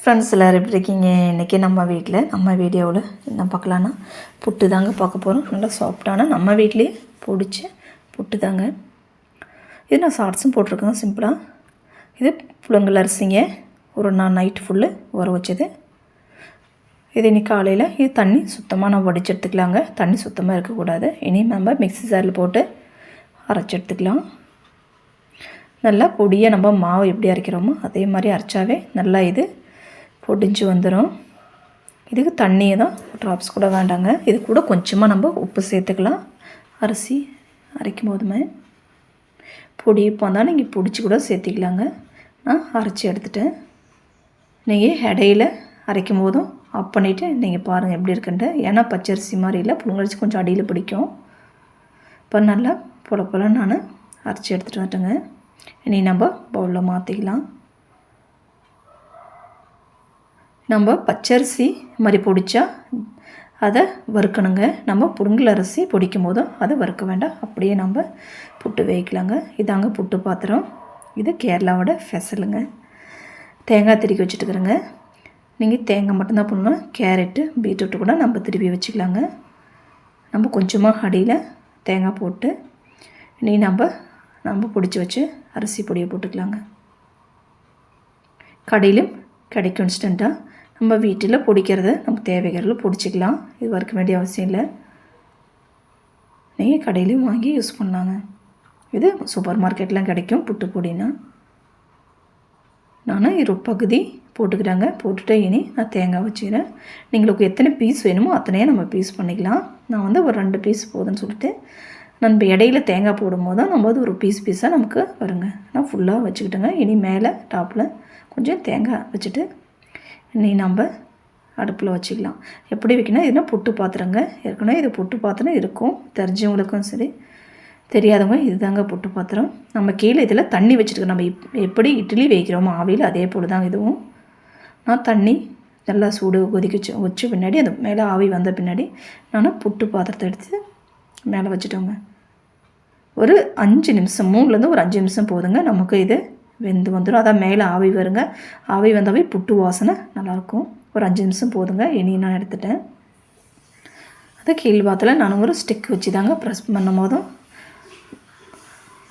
Friends எல்லோரும் எப்படி இருக்கீங்க? இன்றைக்கி நம்ம வீட்டில் நம்ம வீடியோவில் என்ன பார்க்கலான்னா புட்டு தாங்க பார்க்க போகிறோம் நல்லா சாஃப்டான நம்ம வீட்லேயே பிடிச்ச புட்டு தாங்க. இது நான் ஷார்ட்ஸும் போட்டிருக்கேன் சிம்பிளாக இது புழுங்கல் அரிசிங்க. ஒரு நாள் நைட் ஃபுல்லு ஊற வச்சது. இது இன்னைக்கு காலையில் இது தண்ணி சுத்தமாக நான் வடிச்சு எடுத்துக்கலாங்க. தண்ணி சுத்தமாக இருக்கக்கூடாது. இனி நம்ம மிக்ஸி ஜாரில் போட்டு அரைச்சி எடுத்துக்கலாம். நல்லா பொடியாக நம்ம மாவு எப்படி அரைக்கிறோமோ அதே மாதிரி அரைச்சாவே நல்லா இது பொடிஞ்சு வந்துடும் இதுக்கு தண்ணியை தான் ட்ராப்ஸ் கூட வேண்டாங்க. இது கூட கொஞ்சமாக நம்ம உப்பு சேர்த்துக்கலாம். அரிசி அரைக்கும் போதுமே பொடி இப்போ வந்தால் நீங்கள் பிடிச்சி கூட சேர்த்திக்கலாங்க. நான் அரைச்சி எடுத்துட்டேன். நீங்கள் இடையில அரைக்கும் போதும் ஆஃப் பண்ணிவிட்டு நீங்கள் பாருங்கள் எப்படி இருக்குன்ட்டு. ஏன்னா பச்சரிசி மாதிரி இல்லை புழுங்கரிசி கொஞ்சம் அடியில் பிடிக்கும். இப்போ நல்லா பொல பொல நான் அரைச்சி எடுத்துகிட்டு வந்துட்டேங்க இனி நம்ம பவுலில் மாற்றிக்கலாம் நம்ம பச்சரிசி மாதிரி பொடிச்சா அதை வறுக்கணுங்க. நம்ம புடுங்கல் அரிசி பொடிக்கும் போதும் அதை வறுக்க வேண்டாம். அப்படியே நம்ம புட்டு வேய்க்கலாங்க இதாங்க புட்டு பாத்திரம். இது கேரளாவோட ஃபெசலுங்க தேங்காய் திருக்கி வச்சுட்டுக்கிறேங்க நீங்கள் தேங்காய் மட்டும்தான் போடணும் கேரட்டு பீட்ரூட்டு கூட நம்ம திருப்பி வச்சுக்கலாங்க. நம்ம கொஞ்சமாக அடியில் தேங்காய் போட்டு நீ நம்ம நம்ம பிடிச்சி வச்சு அரிசி பொடியை போட்டுக்கலாங்க. கடையிலும் கிடைக்கும் இன்ஸ்டண்ட்டாக நம்ம வீட்டில் பிடிக்கிறது நம்ம தேவைகளில் பிடிச்சிக்கலாம். இது வறுக்க வேண்டிய அவசியம் இல்லை. நீங்கள் கடையிலையும் வாங்கி யூஸ் பண்ணலாங்க. இது சூப்பர் மார்க்கெட்லாம் கிடைக்கும் புட்டு பொடினா நான் இரு பகுதி போட்டுக்கிறாங்க போட்டுட்டு இனி நான் தேங்காய் வச்சுக்கிறேன். நீங்களுக்கு எத்தனை பீஸ் வேணுமோ அத்தனையே நம்ம பீஸ் பண்ணிக்கலாம். நான் வந்து ஒரு ரெண்டு பீஸ் போதுன்னு சொல்லிட்டு நம்ம இடையில தேங்காய் போடும்போது தான் நம்ம வந்து ஒரு பீஸ் பீஸாக நமக்கு வருங்க. நான் ஃபுல்லாக வச்சுக்கிட்டேங்க. இனி மேலே டாப்பில் கொஞ்சம் தேங்காய் வச்சுட்டு நீ நம்ம அடுப்பில் வச்சுக்கலாம். எப்படி வைக்கணும் இதுனா புட்டு பாத்திரங்க? ஏற்கனவே இது புட்டு பாத்திரம் இருக்கும். தெரிஞ்சவங்களுக்கும் சரி. தெரியாதவங்க இதுதாங்க புட்டு பாத்திரம். நம்ம கீழே இதில் தண்ணி வச்சுருக்கோம். நம்ம எப்படி இட்லி வைக்கிறோமோ ஆவியில் அதே போல் தான் இதுவும். நான் தண்ணி நல்லா சூடு கொதிக்க வச்சு வச்சு பின்னாடி அது மேலே ஆவி வந்த பின்னாடி நான் புட்டு பாத்திரத்தை எடுத்து மேலே வச்சுட்டோங்க. ஒரு அஞ்சு நிமிஷம் மூணுலேருந்து ஒரு அஞ்சு நிமிஷம் போதுங்க. நமக்கு இது வெந்து வந்துடும் அதான் மேலே ஆவி வருங்க. ஆவி வந்தாவே புட்டு வாசனை நல்லாயிருக்கும். ஒரு அஞ்சு நிமிஷம் போதுங்க. இனி நான் எடுத்துட்டேன். அது கீழ்பாத்தில் நான் ஒரு ஸ்டிக் வச்சு தாங்க ப்ரெஸ் பண்ணும் போதும்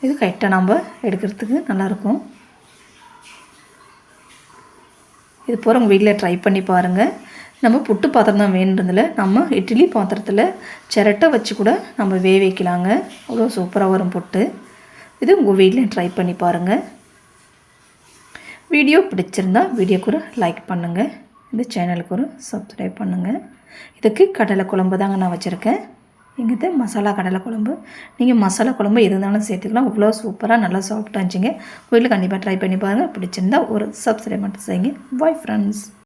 இது கரெக்டாக நம்ம எடுக்கிறதுக்கு நல்லாயிருக்கும். இது போகிற உங்கள் வீட்டில் ட்ரை பண்ணி பாருங்கள் நம்ம புட்டு பாத்திரம் தான் வேணுன்றதில் நம்ம இட்லி பாத்திரத்தில் சிரட்டை வச்சு கூட நம்ம வே வைக்கலாங்க. அவ்வளோ சூப்பராக வரும் புட்டு. இது உங்கள் வீட்டில் ட்ரை பண்ணி பாருங்கள் வீடியோ பிடிச்சிருந்தா வீடியோக்கு ஒரு லைக் பண்ணுங்கள் இந்த சேனலுக்கு ஒரு சப்ஸ்கிரைப் பண்ணுங்கள் இதுக்கு கடலை குழம்பு தாங்க நான் வச்சுருக்கேன். எங்கிட்ட மசாலா கடலை குழம்பு. நீங்கள் மசாலா குழம்பு இருந்தாலும் சேர்த்துக்கலாம். இவ்வளோ சூப்பராக நல்லா சாஃப்டாக இருந்துச்சிங்க. வீட்டில் கண்டிப்பாக ட்ரை பண்ணி பாருங்கள் பிடிச்சிருந்தா ஒரு சப்ஸ்கிரைப் மட்டும் செய்யுங்க. Bye friends